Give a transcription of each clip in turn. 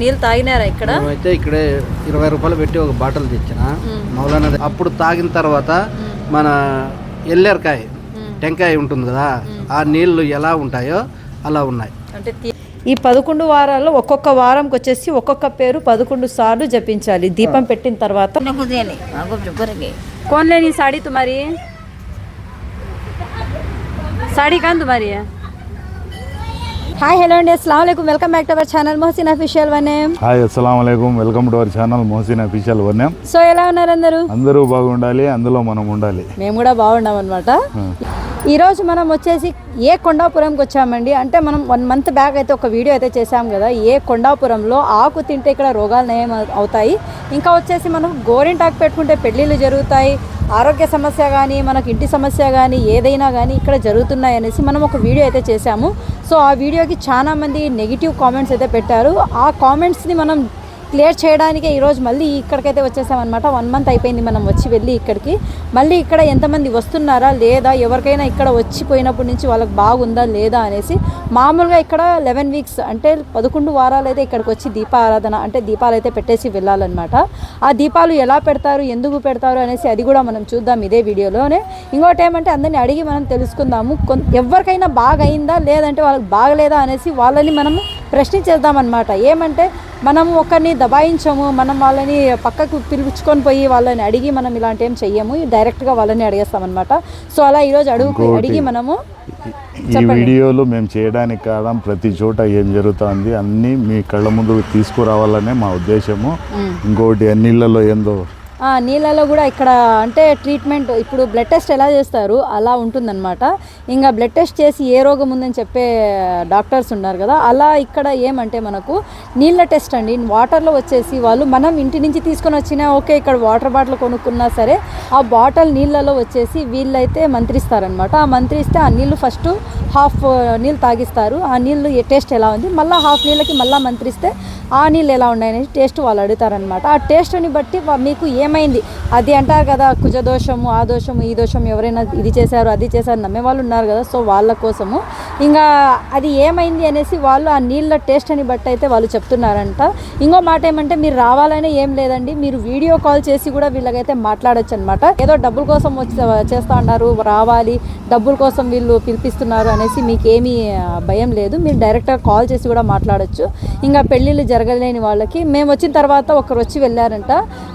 నీళ్ళు తాగినారా ఇక్కడ? అయితే ఇక్కడ ఇరవై రూపాయలు పెట్టి ఒక బాటిల్ తెచ్చిన. మౌలానా అప్పుడు తాగిన తర్వాత మన ఎల్లేరకాయ టెంకాయ ఉంటుంది కదా ఆ నీళ్ళు ఎలా ఉంటాయో అలా ఉన్నాయి. ఈ పదకొండు వారాల్లో ఒక్కొక్క వారంకి వచ్చేసి ఒక్కొక్క పేరు పదకొండు సార్లు జపించాలి. దీపం పెట్టిన తర్వాత. కోన్లేని సాడీ తుమారి సాడీ కాదు మరి. హాయ్ హలో అండి అస్సలం welcome back to our channel Mohsin official one hi అస్సలం అయికం welcome to our channel Mosin official వర్ణం సో ఎలా ఉన్నారు అందరూ? అందరూ బాగుండాలి అందులో మనం ఉండాలి. మేము కూడా బాగున్నాం అనమాట ఈరోజు మనం వచ్చేసి ఏ కొండాపురంకి వచ్చామండి? అంటే మనం వన్ మంత్ బ్యాక్ అయితే ఒక వీడియో అయితే చేసాం కదా ఏ కొండాపురంలో ఆకు తింటే ఇక్కడ రోగాలు నయం అవుతాయి. ఇంకా వచ్చేసి మనం గోరింటాకు పెట్టుకుంటే పెళ్ళిళ్ళు జరుగుతాయి ఆరోగ్య సమస్య కానీ మనకు ఇంటి సమస్య కానీ ఏదైనా కానీ ఇక్కడ జరుగుతున్నాయి అనేసి మనం ఒక వీడియో అయితే చేసాము సో ఆ వీడియోకి చాలామంది నెగిటివ్ కామెంట్స్ అయితే పెట్టారు. ఆ కామెంట్స్ని మనం క్లియర్ చేయడానికే ఈరోజు మళ్ళీ ఇక్కడికైతే వచ్చేసామన్నమాట. వన్ మంత్ అయిపోయింది మనం వచ్చి వెళ్ళి ఇక్కడికి. మళ్ళీ ఇక్కడ ఎంతమంది వస్తున్నారా లేదా ఎవరికైనా ఇక్కడ వచ్చిపోయినప్పటి నుంచి వాళ్ళకి బాగుందా లేదా అనేసి మామూలుగా ఇక్కడ లెవెన్ వీక్స్ అంటే పదకొండు వారాలు అయితే ఇక్కడికి వచ్చి దీపారాధన అంటే దీపాలు అయితే పెట్టేసి వెళ్ళాలన్నమాట. ఆ దీపాలు ఎలా పెడతారు ఎందుకు పెడతారు అనేసి అది కూడా మనం చూద్దాం ఇదే వీడియోలోనే. ఇంకోటి ఏమంటే అందరిని అడిగి మనం తెలుసుకుందాము కొన్ ఎవరికైనా బాగా అయిందా లేదంటే వాళ్ళకి బాగలేదా అనేసి వాళ్ళని మనము ప్రశ్నించేద్దామన్నమాట. ఏమంటే మనం ఒకరిని దబాయించము మనం వాళ్ళని పక్కకు పిలుచుకొని పోయి వాళ్ళని అడిగి మనం ఇలాంటి ఏం చెయ్యము డైరెక్ట్గా వాళ్ళని అడిగేస్తామన్నమాట. సో అలా ఈరోజు అడుగు. అడిగి మనము ఈ వీడియోలు మేము చేయడానికి కారణం ప్రతి చోట ఏం జరుగుతుంది అన్నీ మీ కళ్ళ ముందు తీసుకురావాలనే మా ఉద్దేశము. ఇంకోటి నీళ్ళలో ఏందో నీళ్ళలో కూడా ఇక్కడ అంటే ట్రీట్మెంట్ ఇప్పుడు బ్లడ్ టెస్ట్ ఎలా చేస్తారు అలా ఉంటుందన్నమాట. ఇంకా బ్లడ్ టెస్ట్ చేసి ఏ రోగం ఉందని చెప్పే డాక్టర్స్ ఉన్నారు కదా అలా ఇక్కడ ఏమంటే మనకు నీళ్ళ టెస్ట్ అండి వాటర్లో వచ్చేసి వాళ్ళు మనం ఇంటి నుంచి తీసుకొని వచ్చినా ఓకే ఇక్కడ వాటర్ బాటిల్ కొనుక్కున్నా సరే ఆ బాటిల్ నీళ్ళలో వచ్చేసి వీళ్ళైతే మంత్రిస్తారనమాట ఆ మంత్రిస్తే ఆ నీళ్ళు ఫస్ట్ హాఫ్ నీళ్ళు తాగిస్తారు. ఆ నీళ్ళు టేస్ట్ ఎలా ఉంది మళ్ళీ హాఫ్ నీళ్ళకి మళ్ళీ మంత్రిస్తే ఆ నీళ్ళు ఎలా ఉన్నాయనేసి టేస్ట్ వాళ్ళు అడుగుతారనమాట ఆ టేస్ట్ని బట్టి మీకు ఏ ఏమైంది? అది అంటారు కదా కుజదోషము ఆ దోషము ఈ దోషం ఎవరైనా ఇది చేశారు అది చేశారు నమ్మే వాళ్ళు ఉన్నారు కదా సో వాళ్ళ కోసము. ఇంకా అది ఏమైంది అనేసి వాళ్ళు ఆ నీళ్ళ టేస్ట్ అని బట్టి అయితే వాళ్ళు చెప్తున్నారంట. ఇంకో మాట ఏమంటే మీరు రావాలనే ఏం లేదండి మీరు వీడియో కాల్ చేసి కూడా వీళ్ళకైతే మాట్లాడచ్చు అనమాట ఏదో డబ్బుల కోసం చేస్తా ఉన్నారు రావాలి డబ్బుల కోసం వీళ్ళు పిలిపిస్తున్నారు అనేసి మీకు ఏమీ భయం లేదు. మీరు డైరెక్ట్గా కాల్ చేసి కూడా మాట్లాడొచ్చు. ఇంకా పెళ్ళిళ్ళు జరగలేని వాళ్ళకి మేము వచ్చిన తర్వాత ఒకరు వచ్చి వెళ్ళారంట.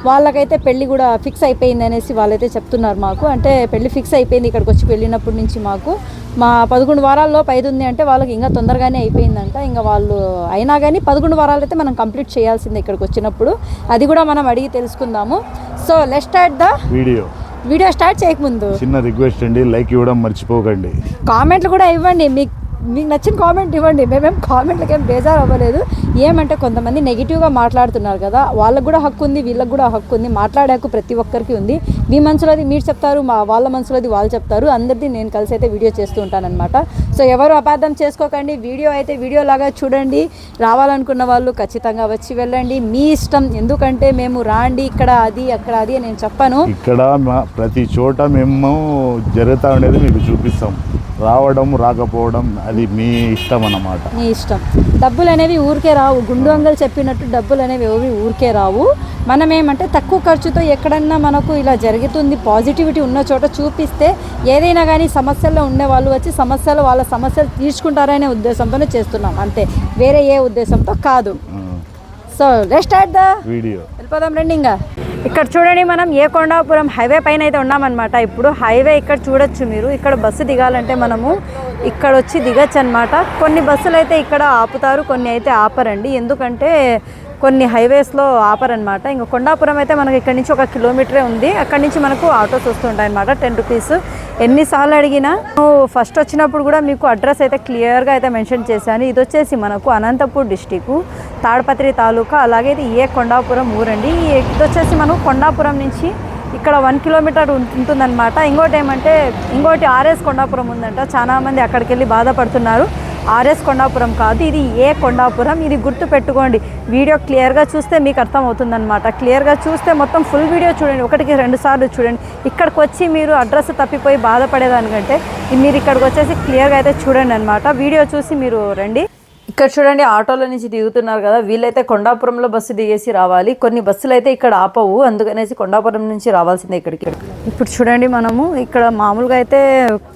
వాళ్ళకైతే పెళ్ళి కూడా ఫిక్స్ అయిపోయింది అనేసి వాళ్ళైతే చెప్తున్నారు మాకు. అంటే పెళ్ళి ఫిక్స్ అయిపోయింది ఇక్కడికి వచ్చి వెళ్ళినప్పటి నుంచి మాకు. మా పదకొండు వారాల్లో పైది ఉంది అంటే వాళ్ళకి ఇంకా తొందరగానే అయిపోయిందంట. ఇంకా వాళ్ళు అయినా కానీ పదకొండు వారాలు అయితే మనం కంప్లీట్ చేయాల్సిందే ఇక్కడికి వచ్చినప్పుడు. అది కూడా మనం అడిగి తెలుసుకుందాము. So let start the video video start చేయకముందు. చిన్న రిక్వెస్ట్ అండి. లైక్ ఇవ్వడం మర్చిపోకండి. కామెంట్లు కూడా ఇవ్వండి. మీకు మీకు నచ్చిన కామెంట్ ఇవ్వండి. మేమేం కామెంట్లకి ఏం బేజారు అవ్వలేదు ఏమంటే కొంతమంది నెగిటివ్గా మాట్లాడుతున్నారు కదా వాళ్ళకు కూడా హక్కు ఉంది వీళ్ళకి కూడా హక్కు ఉంది మాట్లాడే హక్కు ప్రతి ఒక్కరికి ఉంది. మీ మనసులోది మీరు చెప్తారు మా వాళ్ళ మనసులోది వాళ్ళు చెప్తారు. అందరిది నేను కలిసి అయితే వీడియో చేస్తూ ఉంటానన్నమాట. సో ఎవరు అపార్థం చేసుకోకండి. వీడియో అయితే వీడియో లాగా చూడండి. రావాలనుకున్న వాళ్ళు ఖచ్చితంగా వచ్చి వెళ్ళండి. మీ ఇష్టం. ఎందుకంటే మేము రాండి ఇక్కడ అది అక్కడ అది నేను చెప్పను. ఇక్కడ ప్రతి చోట మేము జరుగుతూ ఉండేది మీకు చూపిస్తాం. రావడం రాకపోవడం అది మీ ఇష్టం అన్నమాట నీ ఇష్టం. డబ్బులు అనేవి ఊరికే రావు. గుండు అంగలు చెప్పినట్టు డబ్బులు అనేవి ఏవి ఊరికే రావు. మనం ఏమంటే తక్కువ ఖర్చుతో ఎక్కడన్నా మనకు ఇలా జరుగుతుంది పాజిటివిటీ ఉన్న చోట చూపిస్తే ఏదైనా కానీ సమస్యల్లో ఉండే వాళ్ళు వచ్చి సమస్యలు వాళ్ళ సమస్యలు తీర్చుకుంటారనే ఉద్దేశంతోనే చేస్తున్నాం. అంతే. వేరే ఏ ఉద్దేశంతో కాదు. So let start the video. వెళ్ళిపోదాం రండి ఇంకా ఇక్కడ చూడండి మనం ఏ కొండాపురం హైవే పైన అయితే ఉన్నామన్నమాట. ఇప్పుడు హైవే ఇక్కడ చూడొచ్చు మీరు. ఇక్కడ బస్సు దిగాలంటే మనము ఇక్కడ వచ్చి దిగచ్చు అనమాట కొన్ని బస్సులు అయితే ఇక్కడ ఆపుతారు కొన్ని అయితే ఆపరండి. ఎందుకంటే కొన్ని హైవేస్లో ఆపర్ అనమాట ఇంకా కొండాపురం అయితే మనకి ఇక్కడ నుంచి ఒక కిలోమీటరే ఉంది. అక్కడ నుంచి మనకు ఆటోస్ వస్తుంటాయి అనమాట టెన్ రూపీస్. ఎన్నిసార్లు అడిగినా ఫస్ట్ వచ్చినప్పుడు కూడా మీకు అడ్రస్ అయితే క్లియర్గా అయితే మెన్షన్ చేశాను. ఇది వచ్చేసి మనకు అనంతపూర్ డిస్టిక్ తాడపత్రి తాలూకా అలాగే ఇది ఏ కొండాపురం ఊరండి. ఇది వచ్చేసి మనకు కొండాపురం నుంచి ఇక్కడ వన్ కిలోమీటర్ ఉంటుందన్నమాట. ఇంకోటి ఏమంటే ఇంకోటి ఆర్ఎస్ కొండాపురం ఉందంట. చాలామంది అక్కడికి వెళ్ళి బాధపడుతున్నారు. ఆర్ఎస్ కొండాపురం కాదు ఇది ఏ కొండాపురం? ఇది గుర్తు పెట్టుకోండి. వీడియో క్లియర్గా చూస్తే మీకు అర్థం అవుతుందన్నమాట క్లియర్గా చూస్తే మొత్తం ఫుల్ వీడియో చూడండి. ఒకటికి రెండు సార్లు చూడండి. ఇక్కడికి వచ్చి మీరు అడ్రస్ తప్పిపోయి బాధపడేదానికంటే మీరు ఇక్కడికి వచ్చేసి క్లియర్గా అయితే చూడండి అనమాట వీడియో చూసి మీరు రండి. ఇక్కడ చూడండి ఆటోలో నుంచి దిగుతున్నారు కదా. వీళ్ళైతే కొండాపురంలో బస్సు దిగేసి రావాలి. కొన్ని బస్సులు అయితే ఇక్కడ ఆపవు. అందుకనేసి కొండాపురం నుంచి రావాల్సిందే ఇక్కడికి. ఇప్పుడు చూడండి మనము. ఇక్కడ మామూలుగా అయితే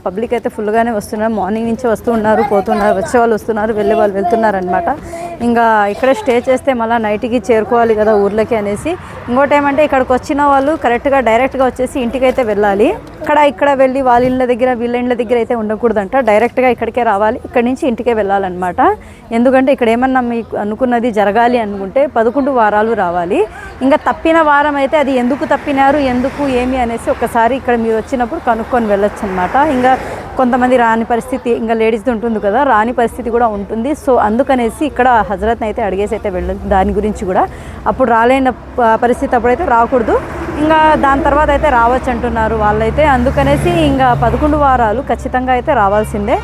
పబ్లిక్ అయితే ఫుల్గానే వస్తున్నారు. మార్నింగ్ నుంచి వస్తూ ఉన్నారు పోతున్నారు వచ్చే వాళ్ళు వస్తున్నారు వెళ్ళే వాళ్ళు వెళ్తున్నారు అనమాట ఇంకా ఇక్కడే స్టే చేస్తే మళ్ళీ నైట్కి చేరుకోవాలి కదా ఊర్లకి అనేసి. ఇంకోటి ఏమంటే ఇక్కడికి వచ్చిన వాళ్ళు కరెక్ట్గా డైరెక్ట్గా వచ్చేసి ఇంటికైతే వెళ్ళాలి. ఇక్కడ ఇక్కడ వెళ్ళి వాళ్ళ ఇళ్ళ దగ్గర వీళ్ళ ఇళ్ళ దగ్గర అయితే ఉండకూడదంట. డైరెక్ట్గా ఇక్కడికే రావాలి. ఇక్కడ నుంచి ఇంటికే వెళ్ళాలన్నమాట. ఎందుకంటే ఇక్కడ ఏమన్నా మీకు అనుకున్నది జరగాలి అనుకుంటే పదకొండు వారాలు రావాలి. ఇంకా తప్పిన వారం అయితే అది ఎందుకు తప్పినారు ఎందుకు ఏమి అనేసి ఒకసారి ఇక్కడ మీరు వచ్చినప్పుడు కనుక్కొని వెళ్ళొచ్చు అనమాట ఇంకా కొంతమంది రాని పరిస్థితి ఇంకా లేడీస్ది ఉంటుంది కదా రాని పరిస్థితి కూడా ఉంటుంది. సో అందుకనేసి ఇక్కడ హజరత్ని అయితే అడిగేసి అయితే వెళ్ళదు దాని గురించి కూడా. అప్పుడు రాలేని పరిస్థితి అప్పుడైతే రాకూడదు. ఇంకా దాని తర్వాత అయితే రావచ్చు అంటున్నారు వాళ్ళైతే. అందుకనేసి ఇంకా పదకొండు వారాలు ఖచ్చితంగా అయితే రావాల్సిందే.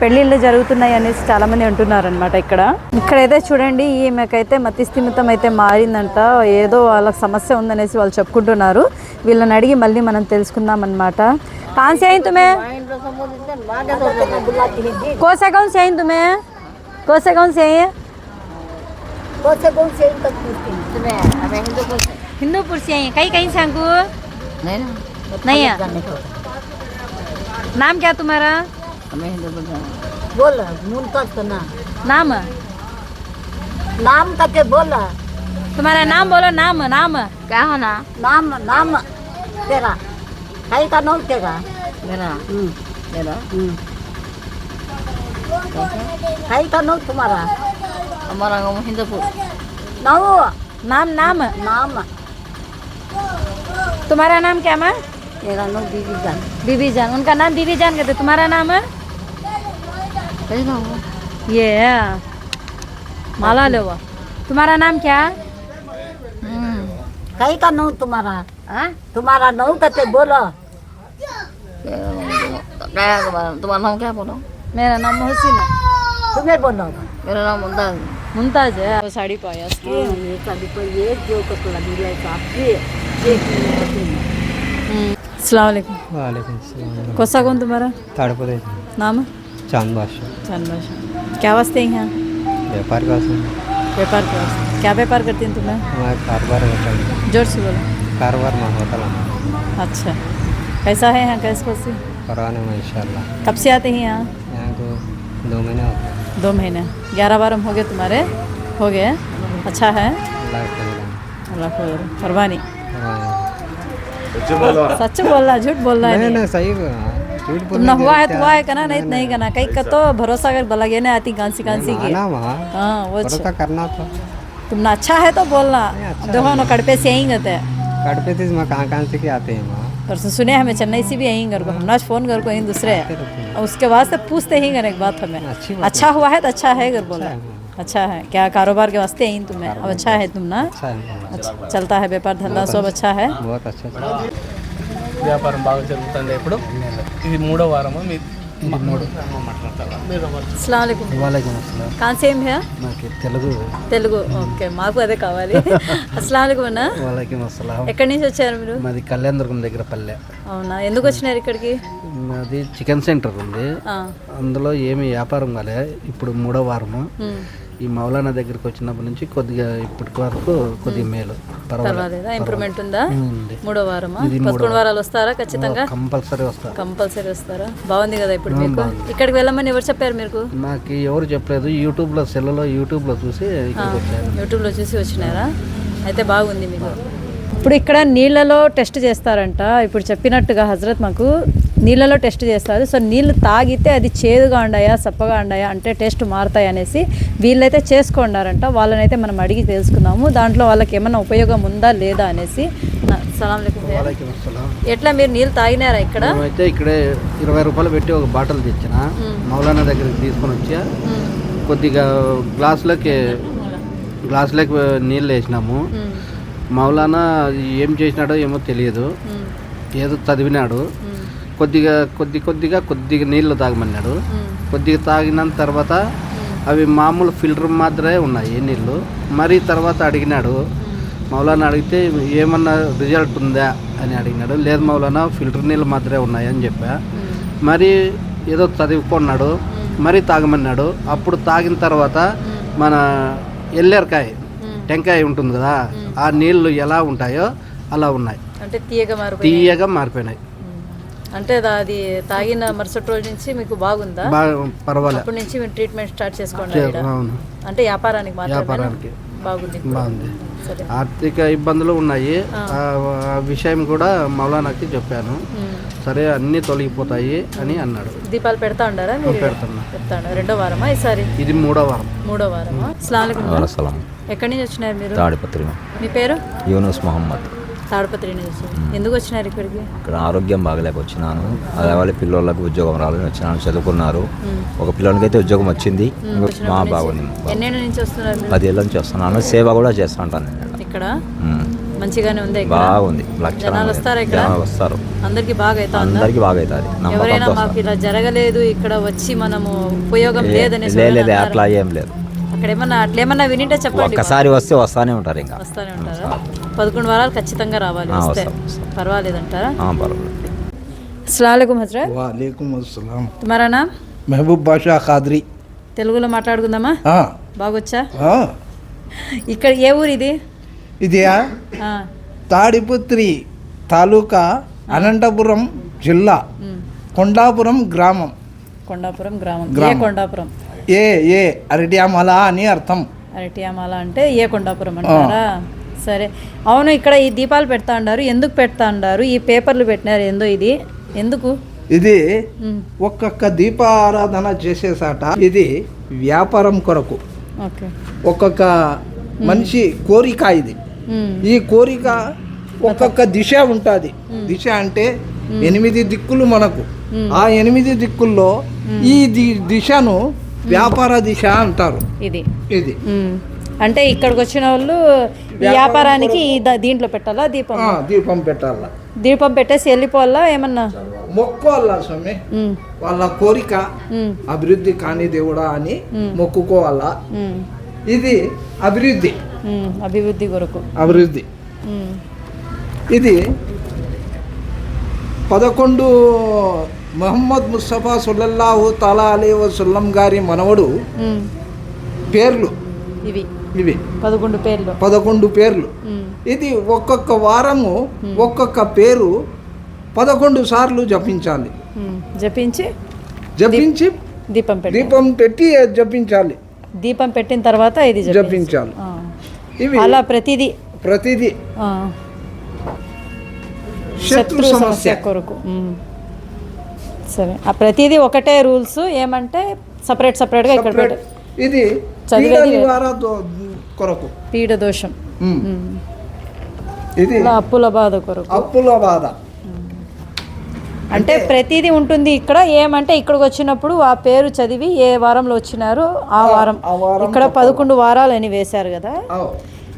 పెళ్ళిళ్ళు జరుగుతున్నాయి అనేసి చాలామంది అంటున్నారు అనమాట ఇక్కడ ఇక్కడైతే చూడండి ఈమెకైతే మతిస్థిమితం అయితే మారిందంట ఏదో వాళ్ళకి సమస్య ఉందనేసి వాళ్ళు చెప్పుకుంటున్నారు వీళ్ళని అడిగి మళ్ళీ మనం తెలుసుకుందాం అనమాట కాన్సే అయింది తుమే కోసే కౌన్ సే అయింది తుమే కోసే కౌన్ సే कौन कौन से इनका पूछती हूँ तुम्हें हमें हिंदू कौन से హిందూపూర్ సే కై కై सांगू नहीं ना नहीं है। जानने को नाम क्या तुम्हारा हमें हिंदू बोलते हैं बोल मुमताज़ का नाम नाम। नाम करके बोल। तुम्हारा नाम बोलो नाम नाम। क्या होना नाम नाम। तेरा। कहीं का नाम तेरा। मेरा? मेरा? कहीं का नाम तुम्हारा। हमारा गाँव हिंदूपुर। नाम। नाम नाम। नाम। तुम्हारा नाम क्या माँ? मेरा नाम बीबी जान। बीबी जान। उनका नाम बीबी जान कहते तुम्हारा नाम? है कहीं का हो। ये माला लो तुम्हारा नाम क्या? कहीं का नाम तुम्हारा? तुम्हारा नाम कहते बोलो? तुम्हारा नाम क्या बोलो? मेरा नाम मोहसिन तुम्हें बोलो। मेरा नाम मुमताज़। मुमताज़ है। साड़ी पाया उसकी। ये कभी कोई ये जो को लगी है आपकी ये अस्सलाम वालेकुम वालेकुम सलाम। कोसा कौन तुम्हारा? ताड़पदे नाम? चाँद चाँद बादशाह। क्या वास्ते हैं? यहाँ व्यापार का से व्यापार के वास्ते क्या व्यापार करती हैं तुम्हें? हमारा कारोबार होटल ज़ोर से बोलो। कारोबार में होटल है। अच्छा। कैसा है यहाँ कैसे कैसे करवाने में इंशाल्लाह। कब से आते हैं यहाँ? यहाँ को दो महीने होते हैं दो महीने। ग्यारह बार हो गए तुम्हारे? हो गए। अच्छा है। अल्लाह हाँ। सच बोल रहा झूठ बोल रहा है नहीं नहीं। नहीं सही तुमने हुआ है तो हुआ है करना नहीं नहीं करना कहीं का तो भरोसा अगर बलगे ना आती कांसी कांसी। की ना वहाँ। हाँ वो भरोसा अच्छा। करना तो। था तुमने अच्छा है तो बोलना। अच्छा देखो ना कड़पे से यहीं गते कड़पे से कहाँ कहाँ से आते हैं वहाँ? परसों सुने हमें चेन्नई से भी यहीं घर को। हमने फ़ोन घर को यहीं दूसरे और उसके से पूछते ही घर एक बात हमें। अच्छा हुआ है तो अच्छा है घर बोला। अच्छा है। अच्छा क्या कारोबार के वास्ते यहीं तुम्हें? अब अच्छा है तुम ना? अच्छा चलता है व्यापार धंधा सब अच्छा। है। बहुत अच्छा। व्यापार बाग चलता है ज़रूरत ఇది మూడో వారము? మీ మూడు. కాన్సేమ్ హే తెలుగు. తెలుగు. ఓకే మాకు అదే కావాలి. అస్సలామన్నా వాలైకుం అస్సలాం. ఎక్కడి నుంచి వచ్చారు మీరు? మాది కళ్యాణదుర్గం దగ్గర పల్లె. అవునా? ఎందుకు వచ్చినారు ఇక్కడికి? మాది చికెన్ సెంటర్ ఉంది. అందులో ఏమి వ్యాపారం కాలే. ఇప్పుడు మూడో వారము. ఈ మౌలానా దగ్గరికి వచ్చినప్పటి నుంచి కొద్దిగా ఇప్పటి వరకు కొద్దిగా మేలు. పర్వాలేదు ఇంప్రూవ్మెంట్ ఉందా? మూడో వారమా? పదకొండు వారాలు వస్తారా? ఖచ్చితంగా? కంపల్సరీ వస్తా కంపల్సరీ వస్తారా? బాగుంది కదా ఇప్పుడు మీకు. ఇక్కడికి వెళ్ళమని ఎవరు చెప్పారు మీకు? నాకు ఎవరు చెప్పలేదు. యూట్యూబ్లో సెల్లో యూట్యూబ్లో చూసి ఇక్కడికి వచ్చాను యూట్యూబ్లో చూసి వచ్చినారా? అయితే బాగుంది మీకు. ఇప్పుడు ఇక్కడ నీళ్ళలో టెస్ట్ చేస్తారంట. ఇప్పుడు చెప్పినట్టుగా హజరత్ మాకు నీళ్ళలో టెస్ట్ చేస్తారు. సో నీళ్ళు తాగితే అది చేదుగా ఉండాయా సప్పగా ఉండాయా అంటే టేస్ట్ మారుతాయి అనేసి వీళ్ళైతే చేసుకున్నారంట. వాళ్ళనైతే మనం అడిగి తెలుసుకుందాము. దాంట్లో వాళ్ళకి ఏమైనా ఉపయోగం ఉందా లేదా అనేసి సలాం ఎట్లా మీరు నీళ్ళు తాగినారా ఇక్కడ? మేమైతే ఇక్కడే ఇరవై రూపాయలు పెట్టి ఒక బాటిల్ తెచ్చిన. మౌలానా దగ్గరికి తీసుకొని వచ్చా. కొద్దిగా గ్లాసులకి గ్లాసులకి నీళ్ళు వేసినాము. మౌలానా ఏం చేసినాడో ఏమో తెలియదు. ఏదో చదివినాడు. కొద్దిగా కొద్ది కొద్దిగా కొద్దిగా నీళ్ళు తాగమన్నాడు. కొద్దిగా తాగిన తర్వాత అవి మామూలు ఫిల్టర్ మాత్రమే ఉన్నాయి నీళ్ళు. మరి తర్వాత అడిగినాడు మౌలానా అడిగితే ఏమన్నా రిజల్ట్ ఉందా? అని అడిగినాడు. లేదు మౌలానా ఫిల్టర్ నీళ్ళు మాత్రమే ఉన్నాయి అని చెప్పా. మరి ఏదో చదువుకున్నాడు మరీ తాగమన్నాడు. అప్పుడు తాగిన తర్వాత మన ఎల్లేరకాయ టెంకాయ ఉంటుంది కదా ఆ నీళ్ళు ఎలా ఉంటాయో అలా ఉన్నాయి. అంటే తీయగా మారిపోయి తీయగా మారిపోయినాయి. అంటే అది తాగిన మరుసటి రోజు నుంచి మీకు బాగుందా? బాగా పర్వాలేదు అప్పటి నుంచి మీరు ట్రీట్మెంట్ స్టార్ట్ చేసుకోండి అంటే వ్యాపారానికి మాత్రమే వ్యాపారానికి. బాగుంది. బాగుంది. సరే. ఆర్థిక ఇబ్బందులు ఉన్నాయి. ఆ. ఆ విషయం కూడా మౌలానాకి చెప్పాను. సరే అన్నీ తొలగిపోతాయి అని అన్నాడు. దీపాలు పెడతా ఉండారా మీరు? ఈడ? పెడుతున్నా. పెడతా ఉండారా? రెండో వారమా ఈసారి? ఇది మూడో వారం. మూడో వారమా. సలాం ఎక్కడి నుంచి వచ్చినారు మీరు? తాడిపత్రి మీ పేరు? యూనుస్ మొహమ్మద్. తాడపత్రి నుంచి ఎందుకు వచ్చినారు ఇక్కడికి? ఇక్కడ ఆరోగ్యం బాగలేక వచ్చినాను. అదే వాళ్ళ పిల్లలకు ఉద్యోగం రావాలని వచ్చినాను చదువుకున్నారు. ఒక పిల్లలకి అయితే ఉద్యోగం వచ్చింది. మా బాగుంది ఎన్నేళ్ళ నుంచి వస్తున్నారు పదేళ్ళ నుంచి వస్తున్నాను. సేవ కూడా చేస్తా ఉంటాను నేను. ఇక్కడ. మంచిగానే ఉంది బాగుంది. జనాలు. వస్తారా ఇక్కడ? వస్తారు. అందరికి బాగా అవుతా అందరికి బాగా అవుతుంది ఎవరైనా మాకు ఇలా జరగలేదు ఇక్కడ వచ్చి మనము ఉపయోగం లేదనేసి లేదు? అట్లా ఏం లేదు. అక్కడ ఏమన్నా అట్లేమన్నా వినింటే చెప్పండి ఒకసారి వస్తే వస్తానే ఉంటారు ఇంకా. వస్తానే ఉంటారా? పదకొండు వారాలు ఖచ్చితంగా రావాలి వస్తే. పర్వాలేదంటారా? అస్సలం హజరా వాలేకుం అస్సలాం. తుమారా నామ్? మహబూబ్ బాషా ఖాద్రి. తెలుగులో మాట్లాడుకుందామా? బాగొచ్చా? ఇక్కడ ఏ ఊరు ఇది? ఇదియా తాడిపుత్రి తాలూకా అనంతపురం జిల్లా. కొండాపురం గ్రామం. కొండాపురం గ్రామం. కొండాపురం? ఏ ఏ అరటియామల అని అర్థం. అరటియామాల అంటే ఏ కొండాపురం అంటారా? సరే. అవును ఇక్కడ ఈ దీపాలు పెడతా ఉండారు ఎందుకు పెడతా ఉండారు ఈ పేపర్లు పెట్టినారు ఏందో ఇది. ఎందుకు? ఇది ఒక్కొక్క దీపారాధన చేసేసాట. ఇది వ్యాపారం కొరకు. ఒక్కొక్క మనిషి కోరిక ఇది. ఈ కోరిక ఒక్కొక్క దిశ ఉంటుంది. దిశ అంటే ఎనిమిది దిక్కులు మనకు. ఆ ఎనిమిది దిక్కుల్లో ఈ దిశను వ్యాపార దిశ అంటారు. ఇది. ఇది. అంటే ఇక్కడికి వచ్చిన వాళ్ళు వ్యాపారానికి ఈ ద- దీంట్లో పెట్టాలా దీపం? ఆ, దీపం పెట్టాల. దీపం పెట్టేసి వెళ్ళిపోవాలా ఏమన్నా? మొక్కోవాలా స్వామి? ఉమ్, వాళ్ళ కోరిక ఉమ్, అభివృద్ధి కాని దేవుడా అని మొక్కుకోవాలా? ఉమ్, ఇది అభివృద్ధి. ఉమ్, అభివృద్ధి కొరకు. అభివృద్ధి. ఉమ్, ఇది పదకొండు మహమ్మద్ ముస్తఫా సుల్లల్లాహు తలా అలీ వసల్లం గారి మనవడు పేర్లు. ఇవి. ఇవి. పదకొండు పేర్లు. పదకొండు పేర్లు. ఇది ఒక్కొక్క వారము ఒక్కొక్క పేరు పదకొండు సార్లు జపించాలి. జపించి జపించి దీపం పెట్టి. దీపం పెట్టి జపించాలి. దీపం పెట్టిన తర్వాత ఇది జపించి. జపించాలి. ఇవి అలా ప్రతిదీ. ప్రతిదీ. శత్రు సమస్య. కొరకు. సరే. ఆ ప్రతిదీ ఒకటే రూల్స్ ఏమంటే సపరేట్ సపరేట్గా ఇక్కడ ఇది కొరకు. పీడ దోషం. ఇది అప్పుల బాధ కొరకు. అప్పుల బాధ. అంటే ప్రతిదీ ఉంటుంది ఇక్కడ. ఏమంటే ఇక్కడికి వచ్చినప్పుడు ఆ పేరు చదివి ఏ వారంలో వచ్చినారో ఆ వారం. ఇక్కడ పదకొండు వారాలు అని వేశారు కదా.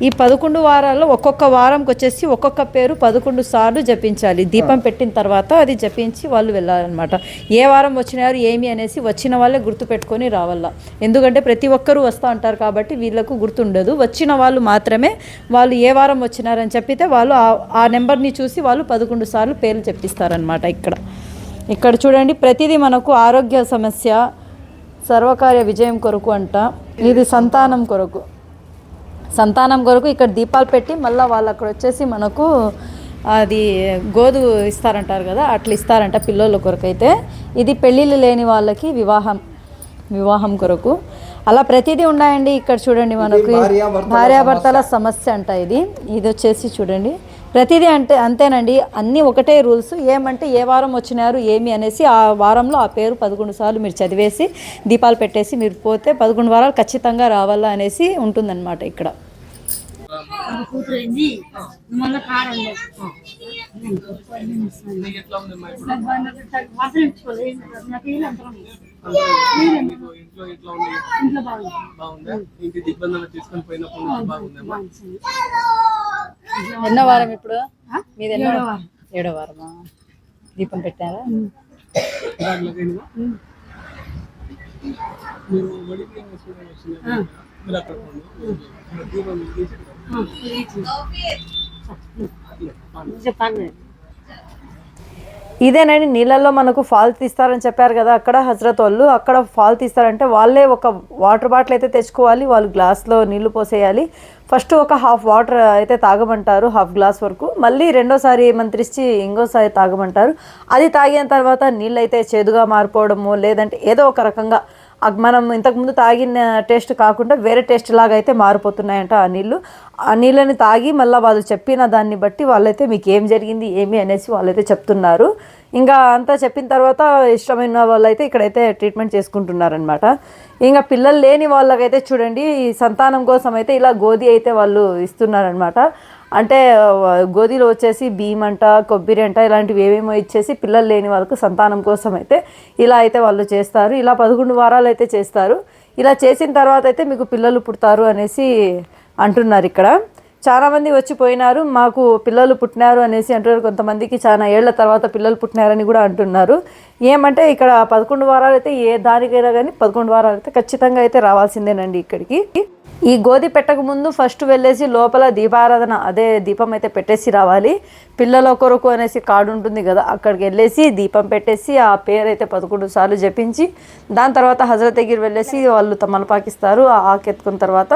ఈ పదకొండు వారాల్లో ఒక్కొక్క వారంకి వచ్చేసి ఒక్కొక్క పేరు పదకొండు సార్లు జపించాలి. దీపం పెట్టిన తర్వాత అది జపించి వాళ్ళు వెళ్ళాలన్నమాట. ఏ వారం వచ్చినారు ఏమి అనేసి వచ్చిన వాళ్ళే గుర్తు పెట్టుకొని రావాల. ఎందుకంటే ప్రతి ఒక్కరూ వస్తూ ఉంటారు కాబట్టి వీళ్ళకు గుర్తుండదు. వచ్చిన వాళ్ళు మాత్రమే వాళ్ళు ఏ వారం వచ్చినారని చెప్పితే వాళ్ళు ఆ- ఆ నెంబర్ని చూసి వాళ్ళు పదకొండు సార్లు పేర్లు చెప్పిస్తారనమాట ఇక్కడ. ఇక్కడ చూడండి ప్రతిదీ మనకు ఆరోగ్య సమస్య సర్వకార్య విజయం కొరకు అంట. ఇది సంతానం కొరకు. సంతానం కొరకు ఇక్కడ దీపాలు పెట్టి మళ్ళీ వాళ్ళు అక్కడ వచ్చేసి మనకు అది గోధు ఇస్తారంటారు కదా అట్లా ఇస్తారంట పిల్లల కొరకు అయితే. ఇది పెళ్ళిళ్ళు లేని వాళ్ళకి వివాహం వివాహం కొరకు. అలా ప్రతిదీ ఉన్నాయండి. ఇక్కడ చూడండి మనకు భార్యాభర్తల భార్యాభర్తల సమస్య అంట ఇది. ఇది వచ్చేసి చూడండి. ప్రతిదీ అంటే అంతేనండి. అన్నీ ఒకటే రూల్స్. ఏమంటే ఏ వారం వచ్చినారు ఏమి అనేసి ఆ వారంలో ఆ పేరు పదకొండు సార్లు మీరు చదివేసి దీపాలు పెట్టేసి మీరు పోతే పదకొండు వారాలు ఖచ్చితంగా రావాలా అనేసి ఉంటుందన్నమాట ఇక్కడ. ఇంట్లో ఎట్లా ఉంది బాగుందా. ఇంటి దిగ్బంధన తీసుకొని పోయినప్పుడు నుంచి ఎన్నో వారం ఇప్పుడు మీది ఎన్నో ఏడో వారమా దీపం పెట్టారా దాంట్లోకైనా ఇదేనండి నీళ్ళల్లో మనకు ఫాల్ తీస్తారని చెప్పారు కదా అక్కడ హజరత్ వాళ్ళు అక్కడ ఫాల్ తీస్తారంటే వాళ్ళే ఒక వాటర్ బాటిల్ అయితే తెచ్చుకోవాలి వాళ్ళు గ్లాస్లో నీళ్ళు పోసేయాలి. ఫస్ట్ ఒక హాఫ్ వాటర్ అయితే తాగమంటారు హాఫ్ గ్లాస్ వరకు. మళ్ళీ రెండోసారి మంత్రిచ్చి ఇంకోసారి తాగమంటారు. అది తాగిన తర్వాత నీళ్ళు అయితే చేదుగా మారిపోవడము లేదంటే ఏదో ఒక రకంగా మనం ఇంతకుముందు తాగిన టేస్ట్ కాకుండా వేరే టేస్ట్ లాగా అయితే మారిపోతున్నాయంట ఆ నీళ్ళు. ఆ నీళ్ళని తాగి మళ్ళీ వాళ్ళు చెప్పిన దాన్ని బట్టి వాళ్ళైతే మీకు ఏం జరిగింది ఏమి అనేసి వాళ్ళైతే చెప్తున్నారు. ఇంకా అంతా చెప్పిన తర్వాత ఇష్టమైన వాళ్ళైతే ఇక్కడైతే ట్రీట్మెంట్ చేసుకుంటున్నారనమాట ఇంకా పిల్లలు లేని వాళ్ళకైతే చూడండి ఈ సంతానం కోసం అయితే ఇలా గోధి అయితే వాళ్ళు ఇస్తున్నారనమాట అంటే గోధిలో వచ్చేసి బియ్యం అంట కొబ్బరి అంట ఇలాంటివి ఏమేమో ఇచ్చేసి పిల్లలు లేని వాళ్ళకు సంతానం కోసం అయితే ఇలా అయితే వాళ్ళు చేస్తారు. ఇలా పదకొండు వారాలు అయితే చేస్తారు. ఇలా చేసిన తర్వాత అయితే మీకు పిల్లలు పుడతారు అనేసి అంటున్నారు ఇక్కడ. చాలామంది వచ్చి పోయినారు మాకు పిల్లలు పుట్టినారు అనేసి అంటున్నారు. కొంతమందికి చాలా ఏళ్ళ తర్వాత పిల్లలు పుట్టినారని కూడా అంటున్నారు. ఏమంటే ఇక్కడ పదకొండు వారాలు అయితే ఏ దానికైనా కానీ పదకొండు వారాలు అయితే ఖచ్చితంగా అయితే రావాల్సిందేనండి ఇక్కడికి. ఈ గోధి పెట్టక ముందు ఫస్ట్ వెళ్ళేసి లోపల దీపారాధన అదే దీపం అయితే పెట్టేసి రావాలి. పిల్లల కొరకు అనేసి కార్డు ఉంటుంది కదా అక్కడికి వెళ్ళేసి దీపం పెట్టేసి ఆ పేరు అయితే పదకొండు సార్లు జపించి దాని తర్వాత హజరత్ దగ్గర వెళ్ళేసి వాళ్ళు తమలపాకిస్తారు ఆ ఆకెత్తుకున్న తర్వాత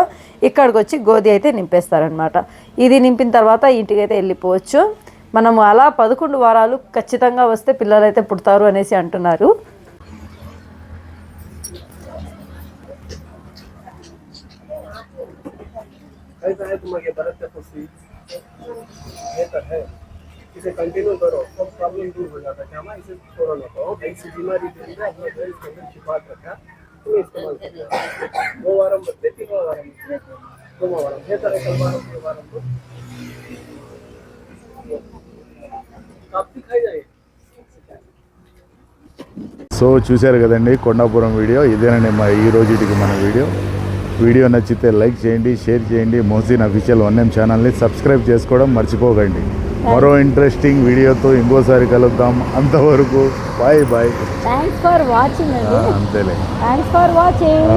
ఇక్కడికి వచ్చి గోధి అయితే నింపేస్తారనమాట ఇది నింపిన తర్వాత ఇంటికి అయితే వెళ్ళిపోవచ్చు. మనము అలా పదకొండు వారాలు ఖచ్చితంగా వస్తే పిల్లలు అయితే పుడతారు అనేసి అంటున్నారు कैसा है तुम्हारे बरत का खुशी बेहतर है इसे कंटिन्यू करो सब प्रॉब्लम दूर हो जाता है क्या इसे छोड़ो ना तो ऐसी बीमारी जो है ना अपने घर के अंदर छिपा के रखा तुम्हें इस्तेमाल करना दो वारम बदले तीन वारम दो वारम बेहतर है कल वारम दो वारम तो आप दिखाई जाए సో చూశారు కదండి కొండాపురం వీడియో. ఇదేనండి మా ఈ రోజుటికి మన వీడియో. వీడియో నచ్చితే లైక్ చేయండి షేర్ చేయండి. మోసిన్ అఫీషియల్ వన్ ఎం ఛానల్ని సబ్స్క్రైబ్ చేసుకోవడం మర్చిపోకండి. మరో ఇంట్రెస్టింగ్ వీడియోతో ఇంకోసారి కలుద్దాం. అంతవరకు bye bye. Thanks for watching అంతేలే. Thanks for watching.